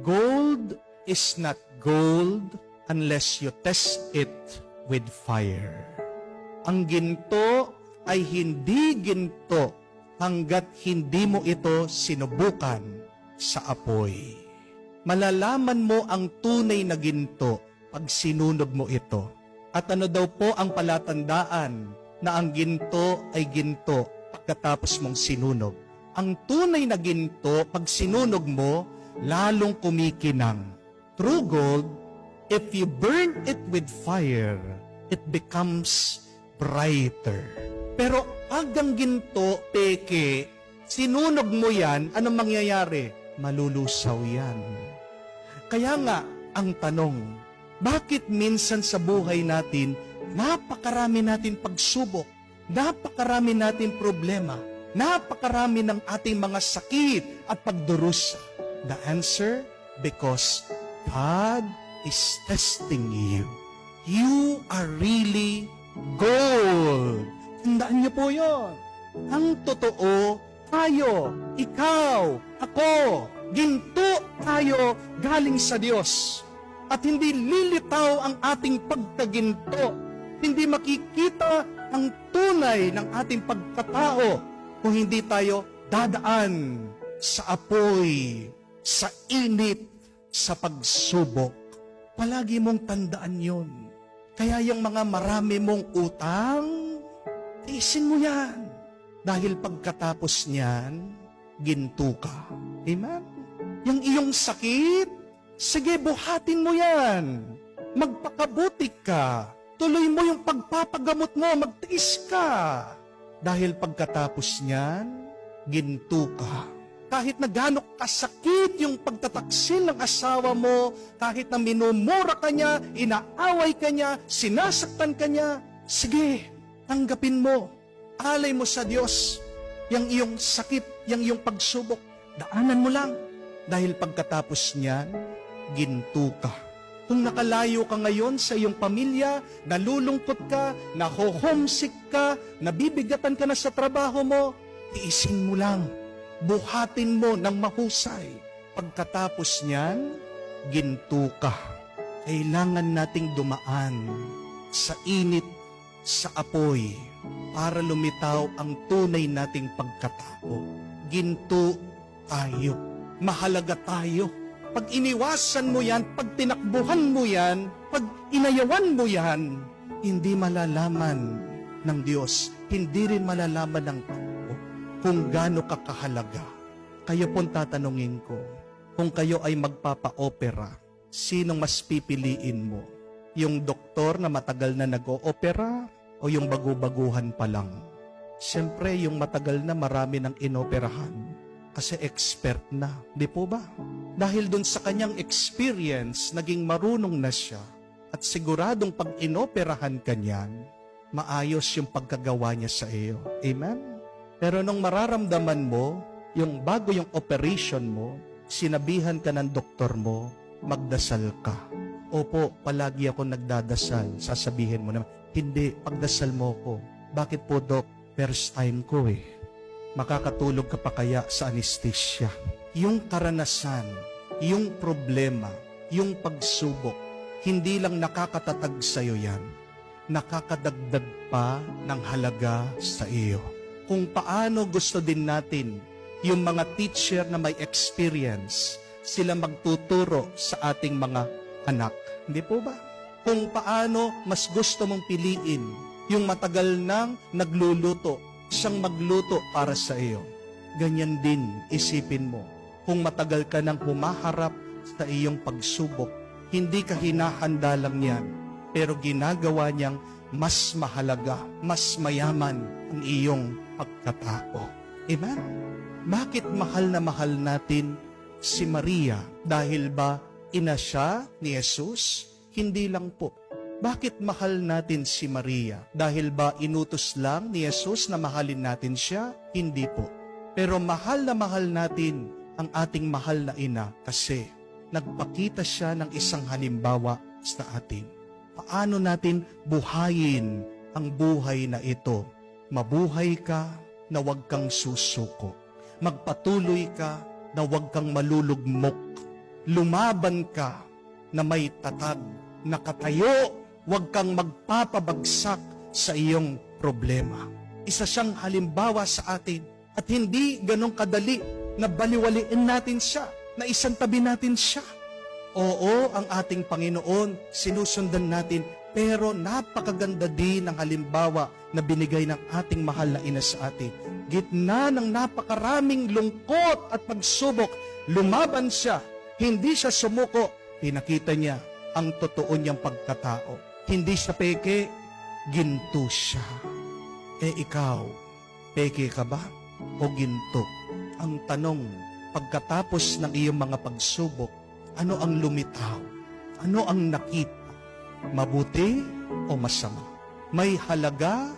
Gold is not gold unless you test it with fire. Ang ginto ay hindi ginto hanggat hindi mo ito sinubukan sa apoy. Malalaman mo ang tunay na ginto pag sinunog mo ito. At ano daw po ang palatandaan na ang ginto ay ginto pagkatapos mong sinunog? Ang tunay na ginto, pag sinunog mo, lalong kumikinang. True gold, if you burn it with fire, it becomes brighter. Pero pag ang ginto, peke, sinunog mo yan, anong mangyayari? Malulusaw yan. Kaya nga, ang tanong, bakit minsan sa buhay natin, napakarami natin pagsubok, napakarami natin problema, napakarami ng ating mga sakit at pagdurusa? The answer, because God is testing you. You are really gold. Tandaan niyo po yon. Ang totoo, tayo, ikaw, ako, ginto tayo galing sa Diyos. At hindi lilitaw ang ating pagkaginto. Hindi makikita ang tunay ng ating pagkatao kung hindi tayo dadaan sa apoy, sa init, sa pagsubok. Palagi mong tandaan yon. Kaya yung mga marami mong utang, tiisin mo yan. Dahil pagkatapos niyan, ginto ka. Amen? Yung iyong sakit, sige, buhatin mo yan. Magpakabuti ka. Tuloy mo yung pagpapagamot mo, magtiis ka. Dahil pagkatapos niyan, ginto ka. Kahit na gaano kasakit yung pagtataksil ng asawa mo, kahit na minumura ka niya, inaaway ka niya, sinasaktan ka niya, sige, tanggapin mo. Alay mo sa Diyos yung iyong sakit, yung iyong pagsubok. Daanan mo lang. Dahil pagkatapos niyan, ginto ka. Kung nakalayo ka ngayon sa iyong pamilya, nalulungkot ka, naho-homesick ka, nabibigatan ka na sa trabaho mo, tiisin mo lang. Buhatin mo ng mahusay. Pagkatapos niyan, ginto ka. Kailangan nating dumaan sa init, sa apoy, para lumitaw ang tunay nating pagkatao. Ginto tayo. Mahalaga tayo. Pag iniwasan mo yan, pag tinakbuhan mo yan, pag inayawan mo yan, hindi malalaman ng Diyos, hindi rin malalaman ng tao kung gaano ka kahalaga. Kayo pong tatanungin ko, kung kayo ay magpapa-opera, sinong mas pipiliin mo? Yung doktor na matagal na nag-oopera o yung bagu-baguhan pa lang? Siyempre, yung matagal na marami ng inoperahan kasi expert na, di po ba? Dahil dun sa kanyang experience, naging marunong na siya at siguradong pag inoperahan ka niyan, maayos yung pagkagawa niya sa iyo. Amen? Pero nung mararamdaman mo, yung bago yung operation mo, sinabihan ka ng doktor mo, magdasal ka. Opo, palagi ako nagdadasal. Sasabihin mo naman, hindi, pagdasal mo ko. Bakit po, Dok? First time ko eh. Makakatulog ka pa kaya sa anesthesia. Yung karanasan, yung problema, yung pagsubok, hindi lang nakakatatag sa'yo yan, nakakadagdag pa ng halaga sa iyo kung paano gusto din natin yung mga teacher na may experience, sila magtuturo sa ating mga anak. Hindi po ba? Kung paano mas gusto mong piliin yung matagal nang nagluluto, siyang magluto para sa iyo. Ganyan din isipin mo. Kung matagal ka nang humaharap sa iyong pagsubok, hindi ka hinahanda lang yan, pero ginagawa niyang mas mahalaga, mas mayaman ang iyong pagkatao. Amen? Bakit mahal na mahal natin si Maria? Dahil ba ina siya ni Jesus? Hindi lang po. Bakit mahal natin si Maria? Dahil ba inutos lang ni Jesus na mahalin natin siya? Hindi po. Pero mahal na mahal natin ang ating mahal na ina kasi nagpakita siya ng isang halimbawa sa atin. Paano natin buhayin ang buhay na ito Mabuhay ka na huwag kang susuko. Magpatuloy ka na huwag kang malulugmok. lumaban ka na may tatag, nakatayo, huwag kang magpapabagsak sa iyong problema. Isa siyang halimbawa sa atin at hindi ganong kadali na baliwaliin natin siya, na isantabi natin siya. Oo, ang ating Panginoon, sinusundan natin, pero napakaganda din ng halimbawa na binigay ng ating mahal na ina sa atin. Gitna ng napakaraming lungkot at pagsubok, lumaban siya, hindi siya sumuko, pinakita niya ang totoo niyang pagkatao. Hindi siya peke, ginto siya. Eh ikaw, peke ka ba o ginto? Ang tanong, pagkatapos ng iyong mga pagsubok, ano ang lumitaw? Ano ang nakita? Mabuti o masama? May halaga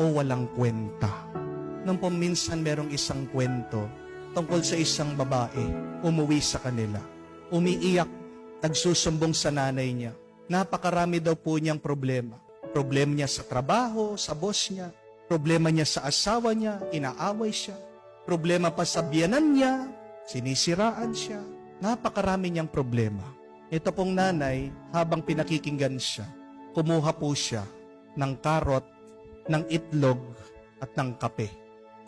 o walang kwenta? Nung paminsan merong isang kwento tungkol sa isang babae, umuwi sa kanila. Umiiyak, nagsusumbong sa nanay niya. Napakarami daw po niyang problema. Problema niya sa trabaho, sa boss niya. Problema niya sa asawa niya, inaaway siya. Problema pa sa biyanan niya, sinisiraan siya. Napakarami niyang problema. Ito pong nanay, habang pinakikinggan siya, kumuha po siya ng karot, ng itlog, at ng kape.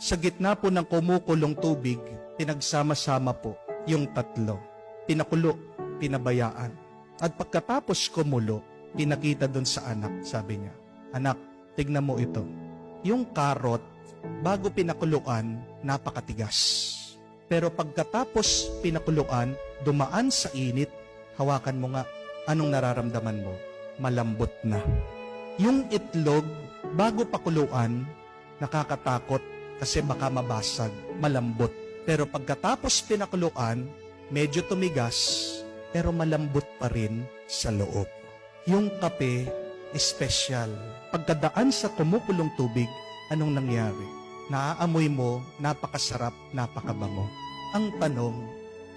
Sa gitna po ng kumukulong tubig, pinagsama-sama po yung tatlo. Pinakulo, pinabayaan. At pagkatapos kumulo, pinakita doon sa anak, sabi niya, Anak, tignan mo ito. Yung karot, bago pinakuluan, napakatigas. Pero pagkatapos pinakuluan, dumaan sa init, hawakan mo nga, anong nararamdaman mo? Malambot na. Yung itlog, bago pakuluan, nakakatakot kasi baka mabasag, malambot. Pero pagkatapos pinakuluan, medyo tumigas, pero malambot pa rin sa loob. Yung kape, espesyal. Pagkadaan sa kumukulong tubig, anong nangyari? Naaamoy mo, napakasarap, napakabango. Ang tanong,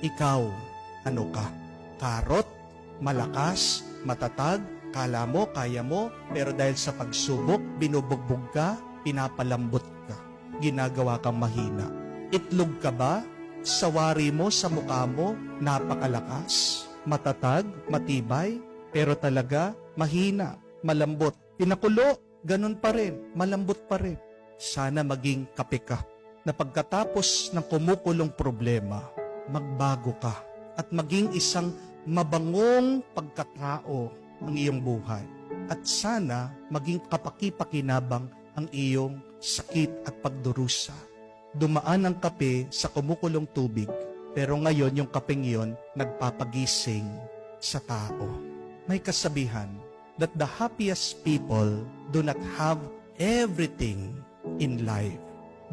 ikaw, ano ka? Karot? Malakas? Matatag? Kala mo, kaya mo, pero dahil sa pagsubok, binubugbog ka, pinapalambot ka. Ginagawa kang mahina. Itlog ka ba? Sawari mo sa mukha mo, napakalakas, matatag, matibay, pero talaga mahina, malambot. Pinakulo, ganun pa rin, malambot pa rin. Sana maging kape ka na pagkatapos ng kumukulong problema, magbago ka at maging isang mabangong pagkatao ang iyong buhay. At sana maging kapaki-pakinabang ang iyong sakit at pagdurusa. Dumaan ang kape sa kumukulong tubig, pero ngayon yung kapeng iyon nagpapagising sa tao. May kasabihan that the happiest people do not have everything in life,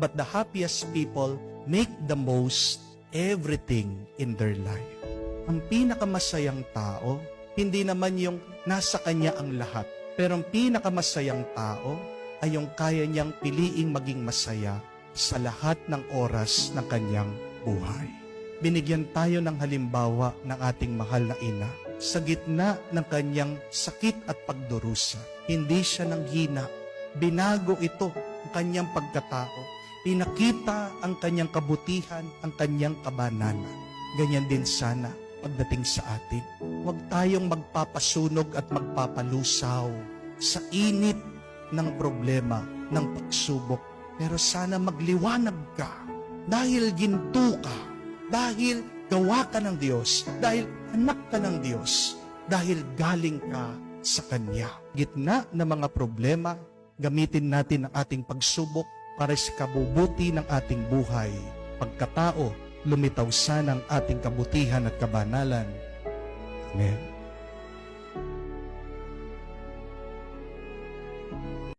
but the happiest people make the most everything in their life. Ang pinakamasayang tao, hindi naman yung nasa kanya ang lahat, pero ang pinakamasayang tao ay yung kaya niyang piliing maging masaya sa lahat ng oras ng kanyang buhay. Binigyan tayo ng halimbawa ng ating mahal na ina sa gitna ng kanyang sakit at pagdurusa. Hindi siya nang hina. Binago ito ang kanyang pagkatao. Pinakita ang kanyang kabutihan, ang kanyang kabanalan. Ganyan din sana pagdating sa atin. Huwag tayong magpapasunog at magpapalusaw sa init ng problema, ng pagsubok. Pero sana magliwanag ka dahil ginto ka, dahil gawa ka ng Diyos, dahil anak ka ng Diyos, dahil galing ka sa Kanya. Gitna ng mga problema, gamitin natin ang ating pagsubok para sa kabubuti ng ating buhay. Pagkatao, lumitaw sana ang ating kabutihan at kabanalan. Amen.